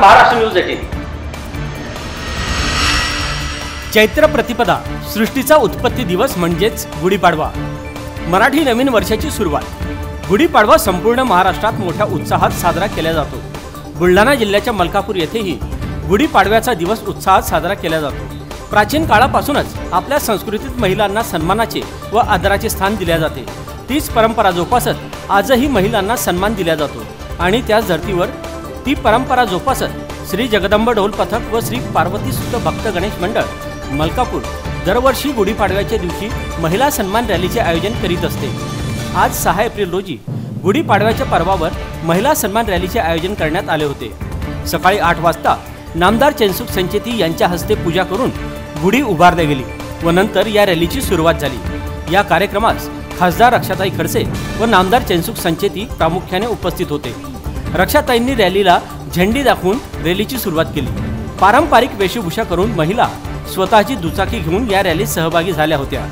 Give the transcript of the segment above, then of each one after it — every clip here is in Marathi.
महाराष्ट्र न्यूज एटीन चैत्र प्रतिपदा सृष्टीचा उत्पत्ती दिवस म्हणजेच गुढीपाडवा. मराठी नवीन वर्षाची सुरुवात. गुढीपाडवा संपूर्ण महाराष्ट्रात मोठ्या उत्साहात साजरा केला जातो. बुलढाणा जिल्ह्याच्या मलकापूर येथेही गुढीपाडव्याचा दिवस उत्साहात साजरा केला जातो. प्राचीन काळापासूनच आपल्या संस्कृतीत महिलांना सन्मानाचे व आदराचे स्थान दिले जाते. तीच परंपरा जोपासत आजही महिलांना सन्मान दिला जातो आणि त्याच धर्तीवर ती परंपरा जोपासत श्री जगदंब ढोल पथक व श्री पार्वती सुत भक्त गणेश मंडळ मलकापूर दरवर्षी गुढीपाडव्याच्या दिवशी महिला सन्मान रॅलीचे आयोजन करीत असते. आज सहा एप्रिल रोजी गुढीपाडव्याच्या पर्वावर महिला सन्मान रॅलीचे आयोजन करण्यात आले होते. सकाळी आठ वाजता नामदार चेनसुख संचेती यांच्या हस्ते पूजा करून गुढी उभारली गेली व नंतर या रॅलीची सुरुवात झाली. या कार्यक्रमास खासदार रक्षाताई खडसे व नामदार चेनसुख संचेती प्रामुख्याने उपस्थित होते. रक्षाताईंनी रॅलीला झेंडी दाखवून रॅलीची सुरुवात केली. पारंपरिक वेशभूषा करून महिला स्वतःची दुचाकी घेऊन या रॅलीत सहभागी झाल्या होत्या.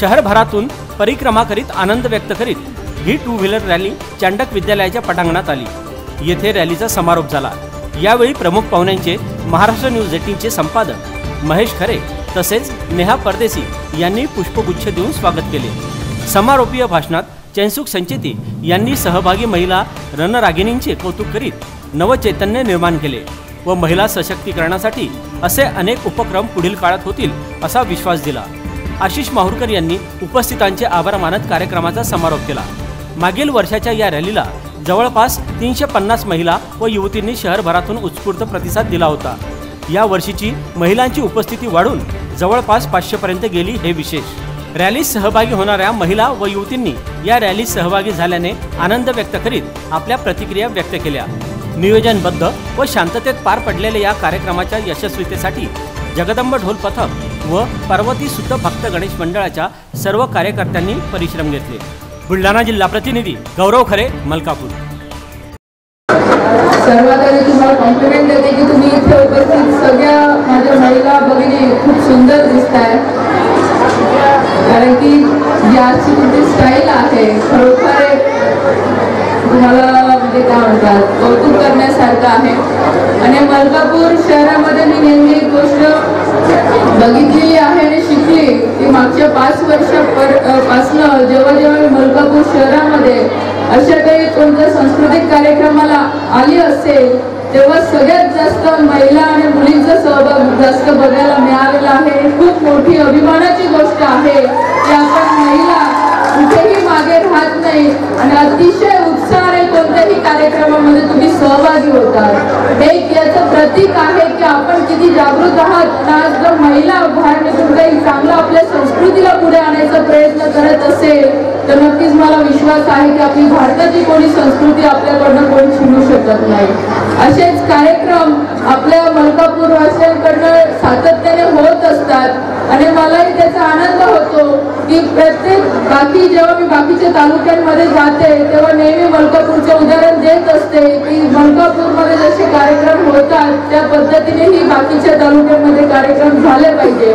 शहरभरातून परिक्रमा करीत आनंद व्यक्त करीत ही टू व्हीलर रॅली चांडक विद्यालयाच्या पटांगणात आली. येथे रॅलीचा समारोप झाला. यावेळी प्रमुख पाहुण्यांचे महाराष्ट्र न्यूज एटीनचे संपादक महेश खरे तसेच नेहा परदेसी यांनी पुष्पगुच्छ देऊन स्वागत केले. समारोपीय भाषणात चैनसुख संचेती यांनी सहभागी महिला रणरागिणींचे कौतुक करीत नवचैतन्य निर्माण केले व महिला सशक्तीकरणासाठी असे अनेक उपक्रम पुढील काळात होतील असा विश्वास दिला. आशिष माहुरकर यांनी उपस्थितांचे आभार मानत कार्यक्रमाचा समारोप केला. मागील वर्षाच्या या रॅलीला जवळपास तीनशे पन्नास महिला व युवतींनी शहरभरातून उत्स्फूर्त प्रतिसाद दिला होता. या वर्षीची महिलांची उपस्थिती वाढून जवळपास पाचशेपर्यंत गेली हे विशेष. रॅलीत सहभागी होणाऱ्या महिला व युवतींनी या रॅलीत सहभागी झाल्याने आनंद व्यक्त करीत आपल्या प्रतिक्रिया व्यक्त केल्या. नियोजनबद्ध व शांततेत पार पडलेल्या या कार्यक्रमाच्या यशस्वीतेसाठी जगदंब ढोल पथक व पार्वती सुद्ध भक्त गणेश मंडळाच्या सर्व कार्यकर्त्यांनी परिश्रम घेतले. बुलढाणा जिल्हा प्रतिनिधी गौरव खरे मलकापूर. सर्वात आधी तुम्हाला कॉम्प्लिमेंट देते की तुम्ही इथे उपस्थित. सगळ्या माझ्या महिला भगिनी खूप सुंदर दिसत कारण की याची तुमची स्टाईल आहे. खरोखर तुम्हाला म्हणजे काय म्हणतात. कौतुक करण्यासारखं आहे. आणि मलकापूर शहरामध्ये मी नेहमी एक गोष्ट बघितलेली आहे आणि शिकली की मागच्या पाच वर्षापासनं जेव्हा जेव्हा मलकापूर शहरामध्ये अशा काही कोणत्या सांस्कृतिक कार्यक्रमाला आली असेल तेव्हा सगळ्यात जास्त महिला आणि मुलींचा सहभाग जास्त बघायला मिळालेला आहे. खूप मोठी अभिमानाची गोष्ट आहे. जागृत आहात. आणि आज जर महिला बाहेर निघून काही चांगलं आपल्या संस्कृतीला पुढे आणायचा प्रयत्न करत असेल तर नक्कीच मला विश्वास आहे की आपली भारताची कोणी संस्कृती आपल्याकडनं कोणी छिनू शकत नाही. असेच कार्यक्रम आपल्या मलकापूर वासियांकडनं सातत्याने होत असतात. आणि मलाही त्याचा आनंद होतो की प्रत्येक बाकी जेव्हा मी बाकीच्या तालुक्यांमध्ये जाते तेव्हा नेहमी मलकापूरचं उदाहरण देत असते की मलकापूरमध्ये पद्धतीनेही बाकीच्या तालुक्यांमध्ये कार्यक्रम झाले पाहिजे.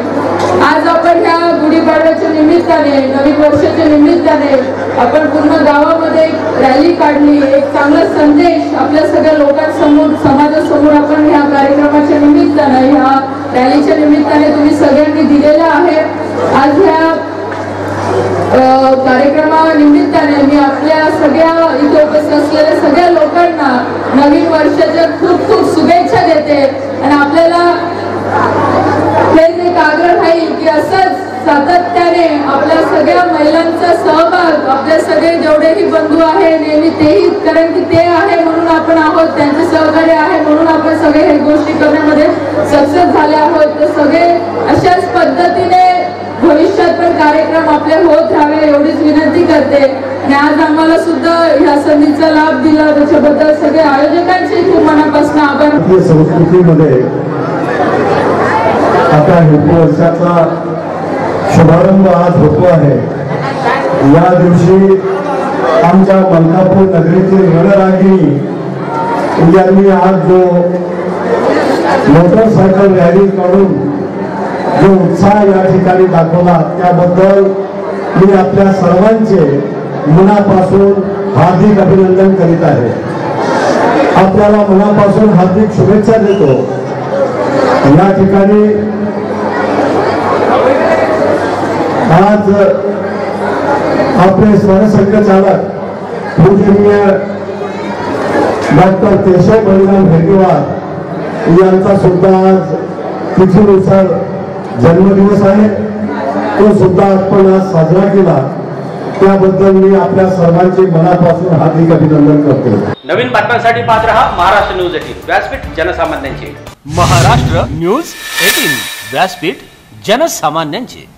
आज आपण ह्या गुढीपाडव्याच्या निमित्ताने नवीन वर्षाच्या निमित्ताने आपण पूर्ण गावामध्ये एक रॅली काढली एक चांगला संदेश आपल्या सगळ्या महिलांचा सहभाग आपले सगळे जेवढेही बंधू आहे नेहमी तेही कारण की ते आहे म्हणून आपण आहोत त्यांचे सहकार्य आहे म्हणून आपण सगळे हे गोष्टी करण्यामध्ये सक्सेस झाले आहोत. तर सगळे अशाच पद्धतीने भविष्यात पण कार्यक्रम आपले होत राहावे एवढीच विनंती करते. आणि आज आम्हाला सुद्धा ह्या संधीचा लाभ दिला. त्याच्याबद्दल सगळे आयोजकांचे खूप मनापासून आभार. संस्कृतीमध्ये आता हिंदू वर्षाचा शुभारंभ आज होतो आहे. या दिवशी आमच्या मलकापूर नगरीतील रणरागिणी यांनी आज जो मोटरसायकल रॅली काढून जो उत्साह या ठिकाणी दाखवला त्याबद्दल मी आपल्या सर्वांचे मनापासून हार्दिक अभिनंदन करीत आहे. आपल्याला मनापासून हार्दिक शुभेच्छा देतो. या ठिकाणी आज आपले स्मरसंघचालक पूजनीय डॉक्टर केशव बलिराम हेगेवार यांचा सुद्धा आज तिथीनुसार जन्मदिवस आहे. तो सुद्धा आपण आज साजरा केला. त्याबद्दल मी आपल्या सर्वांचे मनापासून हार्दिक अभिनंदन करतो. नवीन बातम्यांसाठी पाहत रहा महाराष्ट्र न्यूज एटीन. व्यासपीठ जनसामान्यांचे. Maharashtra news eighteen. व्यासपीठ जनसामान्यांचे.